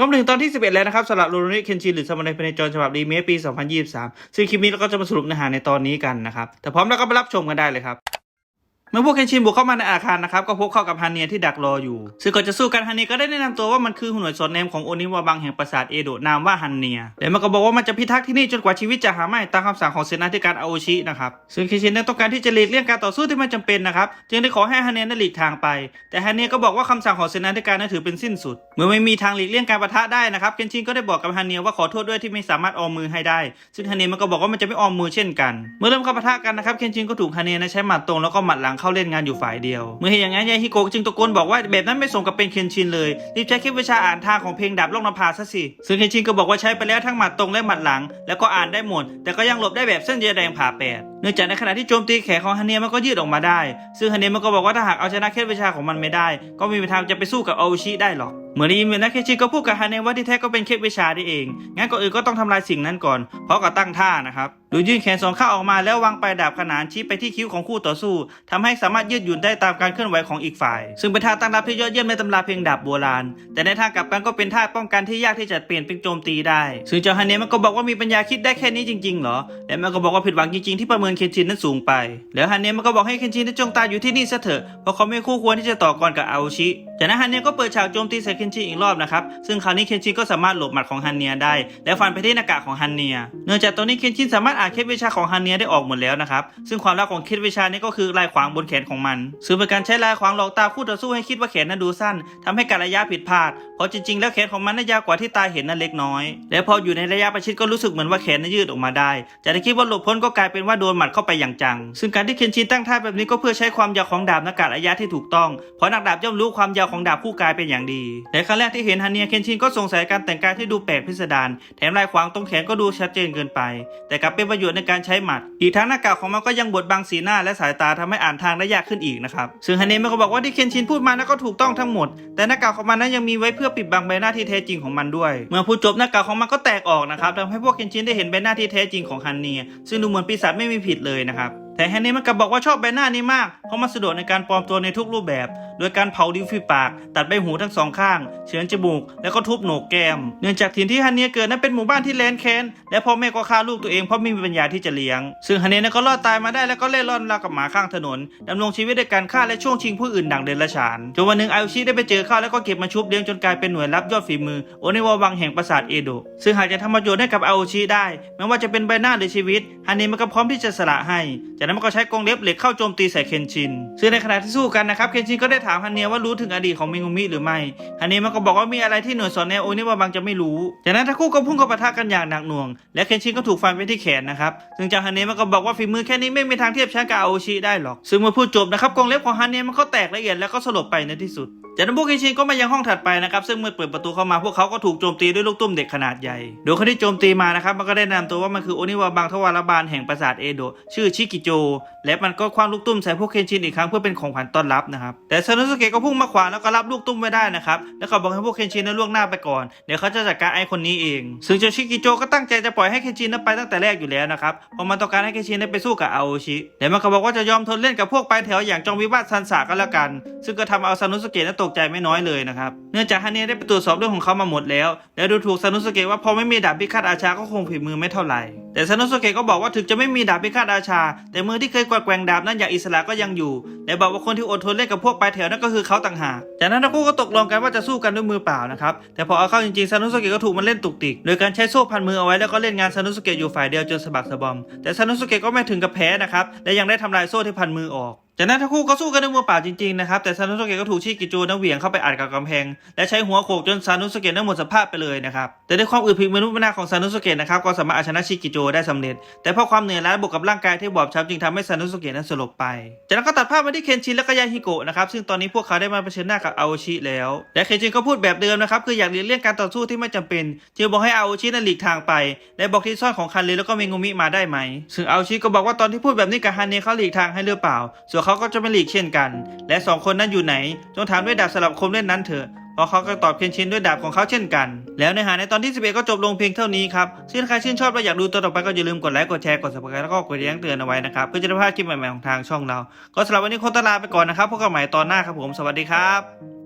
ก็มาถึงตอนที่ 11 แล้วนะครับสำหรับโรโรนิเคนชินหรือสมานในพเนจรฉบับรีเมคปี 2023 ซึ่งคลิปนี้เราก็จะมาสรุปเนื้อหาในตอนนี้กันนะครับ แต่พร้อมแล้วก็ไปรับชมกันได้เลยครับ เมื่อพวกเคนชินบุกเข้ามาในอาคารนะครับก็พบเข้ากับฮันเนียที่ดักรออยู่ ซึ่งก่อนจะสู้กันฮันเนียก็ได้แนะนำตัวว่ามันคือหุ่นยสดเนมของโอนิวาบังแห่งปราสาทเอโดะนามว่าฮันเนียแล้วมันก็บอกว่ามันจะพิทักษ์ที่นี่จนกว่าชีวิตจะหาไม่ตามคำสั่งของเซนาธิการอาโอชินะครับซึ่งเคนชินนั้นต้องการที่จะหลีกเลี่ยงการต่อสู้ที่ไม่จำเป็นนะครับจึงได้ขอให้ฮันเนียนั้นหลีกทางไป แต่ฮันเนียก็บอกว่าคำสั่งของเซนาธิการนั้นถือเป็นสิ้นสุด เมื่อไม่มีทางหลีกเลี่ยงการปะทะได้นะครับเคนชินก็ได้บอกกับฮันเนียว่าขอโทษด้วยที่ไม่สามารถออมมือให้ได้ ซึ่งฮันเนียมันก็บอกว่ามันจะไม่ออมมือเช่นกัน เมื่อเริ่มเข้าปะทะกันนะครับเคนชินก็ถูกฮันเนียนั้นใช้หมัดตรงแล้วก็หมัดหลังเข้าเล่นงานอยู่ฝ่ายเดียว เมื่อเห็นอย่างนั้นยายฮิโกะจึงตะโกนบอกว่าแบบนั้นไม่สมกับเป็นเคนชินเลยรีบใช้คลิปวิชาอ่านทางของเพลงดาบล่องนภาซะสิซึ่งเคนชินก็บอกว่าใช้ไปแล้วทั้งหมัดตรงและหมัดหลัง แล้วก็อ่านได้หมด แต่ก็ยังหลบได้แบบเส้นเยแดงผ่าแปดเนื่องจากในขณะที่โจมตีแขนของฮันเนียมันก็ยืดออกมาได้ ซึ่งฮันเนียมันก็บอกว่าถ้าหากเอาชนะเคล็ดวิชาของมันไม่ได้ ก็ไม่มีทางจะไปสู้กับอาโอชิได้หรอก เหมือนได้ยินเหมือนนักเคชิก็พูดกับฮันเนียว่าที่แท้ก็เป็นเคล็ดวิชาได้เอง งั้นก่อนอื่นก็ต้องทำลายสิ่งนั้นก่อน เพราะก็ตั้งท่านะครับ โดยยื่นแขนสองข้างออกมาแล้ววางปลายดาบขนานชี้ไปที่คิ้วของคู่ต่อสู้ทำให้สามารถยืดหยุ่นได้ตามการเคลื่อนไหวของอีกฝ่าย ซึ่งเป็นท่าตั้งรับที่ยอดเยี่ยมในตำราเพลงดาบโบราณ แต่ในทางกลับกันก็เป็นท่าป้องกันที่ยากที่จะเปลี่ยนเป็นโจมตีได้ ซึ่งเจ้าฮันเนียมันก็บอกว่ามีปัญญาคิดได้แค่นี้จริงๆ เหรอ และมันก็บอกว่าผิดหวังจริงๆที่ประเมินเคนชินนั้นสูงไป แล้วฮันเนียมันก็บอกให้เคนชินได้จงตายอยู่ที่นี่ซะเถอะ เพราะเขาไม่คู่ควรที่จะต่อกรกับอาโอชิ จากนั้นฮันเนียก็เปิดฉากโจมตีใส่เคนชินอีกรอบนะครับ ซึ่งคราวนี้เคนชินก็สามารถหลบหมัดของฮันเนียได้ และฟันไปที่หน้ากากของฮันเนีย เนื่องจากตอนนี้เคนชินสามารถอ่านเคล็ดวิชาของฮันเนียได้ออกหมดแล้วนะครับ ซึ่งความลับของเคล็ดวิชานี้ก็คือลายขวางบนแขนของมันซึ่งเป็นการใช้ลายขวางหลอกตาคู่ต่อสู้ให้คิดว่าแขนนั้นดูสั้นทำให้การระยะผิดพลาด เพราะจริงๆ แล้วแขนของมันน่ายาวกว่าที่ตาเห็นนั่นเล็กน้อย และพออยู่ในระยะประชิดก็รู้สึกเหมือนว่าแขนนั้นยืดออกมาได้ จากที่คิดว่าหลบพ้นก็กลายเป็นว่าโดนหมัดเข้าไปอย่างจัง ซึ่งการที่เคนชินตั้งท่าแบบนี้ก็เพื่อใช้ความยาวของดาบในการระยะที่ถูกต้อง เพราะนักดาบย่อมรู้ความยาวของดาบผู้กายเป็นอย่างดี ในครั้งแรกที่เห็นฮันเนียเคนชินก็สงสัยการแต่งกายที่ดูแปลกพิสดาร แถมลายขวางตรงแขนก็ดูชัดเจนเกินไป แต่กลับเป็นประโยชน์ในการใช้หมัด อีกทั้งหน้ากากของมันก็ยังบดบังสีหน้าและสายตาทำให้อ่านทางได้ยากขึ้นอีกนะครับซึ่งฮันเนียมันก็บอกว่าที่เคนชินพูดมานั้นก็ถูกต้องทั้งหมด แต่หน้ากากของมันนั้นยังมีไว้เพื่อปิดบังใบหน้าที่แท้จริงของมันด้วย เมื่อพูดจบหน้ากากของมันก็แตกออกนะครับทำให้พวกเคนชินได้เห็นใบหน้าที่แท้จริงของฮันเนียซึ่งดูเหมือนปีศาจไม่มีผิดเลยนะครับแต่แฮนนี่มันก็บอกว่าชอบใบหน้านี้มากเพราะมันสะดวกในการปลอมตัวในทุกรูปแบบ โดยการเผาริ้วฝีปาก ตัดใบหูทั้งสองข้าง เฉือนจมูก แล้วก็ทุบโหนกแก้ม เนื่องจากถิ่นที่ฮันเนียเกิดนั้นเป็นหมู่บ้านที่แลนแค้นและพ่อแม่ก็ฆ่าลูกตัวเองเพราะไม่มีปัญญาที่จะเลี้ยง ซึ่งฮันเนียก็รอดตายมาได้แล้วก็เล่ร่อนราวกับหมาข้างถนนดำรงชีวิตด้วยการฆ่าและช่วงชิงผู้อื่นดังเดรัจฉานจนวันหนึ่งไอโอชิได้ไปเจอเข้าแล้วก็เก็บมาชุบเลี้ยงจนกลายเป็นหน่วยลับยอดฝีมือโอนิววังแห่งปราสาทเอโดะซึ่งหากจะทำประโยชน์ให้กับไอโอชิได้ไม่ว่าจะเป็นใบหน้าหรือชีวิตฮันเนียมันก็พร้อมที่จะสละให้ จากนั้นมันก็ใช้กรงเล็บเหล็กเข้าโจมตีใส่เคนชิน ซึ่งในขณะที่สู้กันนะครับเคนชินก็ได้ถามฮันเนียว่ารู้ถึงอดีตของเมงุมิหรือไม่ฮันเนียมันก็บอกว่ามีอะไรที่หน่วยสอนแนวโอนิวาบังจะไม่รู้ จากนั้นทั้งคู่ก็พุ่งเข้าปะทะกันอย่างหนักหน่วง และเคนชินก็ถูกฟันไปที่แขนนะครับ ซึ่งจากฮันเนียมันก็บอกว่าฝีมือแค่นี้ไม่มีทางเทียบชั้นกับอาโอชิได้หรอก ซึ่งเมื่อพูดจบนะครับกองเล็บของฮันเนียมันก็แตกละเอียดแล้วก็สลบไปในที่สุด จากนั้นพวกเคนชินก็มายังห้องถัดไปนะครับซึ่งเมื่อเปิดประตูเข้ามาพวกเขาก็ถูกโจมตีด้วยลูกตุ้มเด็กขนาดใหญ่โดยคนที่โจมตีมานะครับมันก็ได้แนะนำตัวว่ามันคือโอนิวาบังทวารบาลแห่งปราสาทเอโดะชื่อชิกิโจ และมันก็คว้างลูกตุ้มใส่พวกเคนชินอีกครั้งเพื่อเป็นของขวัญต้อนรับนะครับแต่ซานุสเกะก็พุ่งมาขวางแล้วก็รับลูกตุ้มไว้ได้นะครับแล้วเขาบอกให้พวกเคนชินนั้นล่วงหน้าไปก่อนเดี๋ยวเขาจะจัดการไอ้คนนี้เองซึ่งเจ้าชิกิโจก็ตั้งใจจะปล่อยให้เคนชินนั้นไปตั้งแต่แรกอยู่แล้วนะครับเพราะมันต้องการให้เคนชินได้ไปสู้กับอาโอชิแต่มันก็บอกว่าจะยอมทนเล่นกับพวกปลายแถวอย่างจองวิวาทซันสาก็แล้วกัน ซึ่งก็ทำเอาซานุสเกะนั้นตกใจไม่น้อยเลยนะครับ เนื่องจากฮันเน่ได้ไปตรวจสอบเรื่องของเขามาหมดแล้ว และดูถูกซานุสเกะว่าพอไม่มีดาบพิฆาตอาชาก็คงฝีมือไม่เท่าไหร่ แต่ซานุสเกะก็บอกว่าถึงจะไม่มีดาบพิฆาตอาชา แต่มือที่เคยกวัดแกว่งดาบนั้นอย่างอิสระก็ยังอยู่ และบอกว่าคนที่อดทนเล่นกับพวกปลายแถวนั่นก็คือเขาต่างหาก จากนั้นทั้งคู่ก็ตกลงกันว่าจะสู้กันด้วยมือเปล่านะครับ แต่พอเอาเข้าจริงๆซานุสเกะก็ถูกมันเล่นตุกติก โดยการใช้โซ่พันมือเอาไว้แล้วก็เล่นงานซานุสเกะอยู่ฝ่ายเดียวจนสะบักสะบอม แต่ซานุสเกะก็ไม่ถึงกับแพ้นะครับ และยังได้ทำลายโซ่ที่พันมือออก จากนั้นทั้งคู่ก็สู้กันด้วยมือเปล่าจริงๆนะครับแต่ซานุสเกะก็ถูกชิกิโจนั้นเหวี่ยงเข้าไปอัดกับกำแพง และใช้หัวโขกจนซานุสเกะนั้นหมดสภาพไปเลยนะครับแต่ด้วยความอึดพริกมนุษย์มนาของซานุสเกะนะครับก็สามารถเอาชนะชิกิโจได้สำเร็จ แต่เพราะความเหนื่อยล้าบวกกับร่างกายที่บอบช้ำจึงทำให้ซานุสเกะนั้นสลบไป จากนั้นก็ตัดภาพมาที่เคนชินและก็ยาฮิโกะนะครับซึ่งตอนนี้พวกเขาได้มาเผชิญหน้ากับอาโอชิแล้วและเคนชินก็พูดแบบเดิมนะครับคืออยากหลีกเลี่ยงการต่อสู้ที่ไม่จำเป็นจึงบอกให้อาโอชินั้นหลีกทางไปและบอกที่ซ่อนของคันเลแล้วก็เมงุมิมาได้ไหมซึ่งอาโอชิก็บอกว่าตอนที่พูดแบบนี้กับฮันเนเขาหลีกทางให้หรือเปล่าส่วนเขาก็จะไม่หลีกเช่นกัน และสองคนนั้นอยู่ไหน จงถามด้วยดาบสลับคมเล่นนั้นเถอะเพราะเขาก็ตอบเคนชินด้วยดาบของเขาเช่นกัน แล้วเนื้อหาในตอนที่ 11 ก็จบลงเพียงเท่านี้ครับซึ่งใครชื่นชอบและอยากดูตัวต่อไปก็อย่าลืมกดไลค์กดแชร์กด subscribe แล้วก็กดแจ้งเตือนเอาไว้นะครับเพื่อจะได้พลาดคลิปใหม่ๆของทางช่องเรา ก็สำหรับวันนี้โคตรลาไปก่อนนะครับพบกันใหม่ตอนหน้าครับผมสวัสดีครับ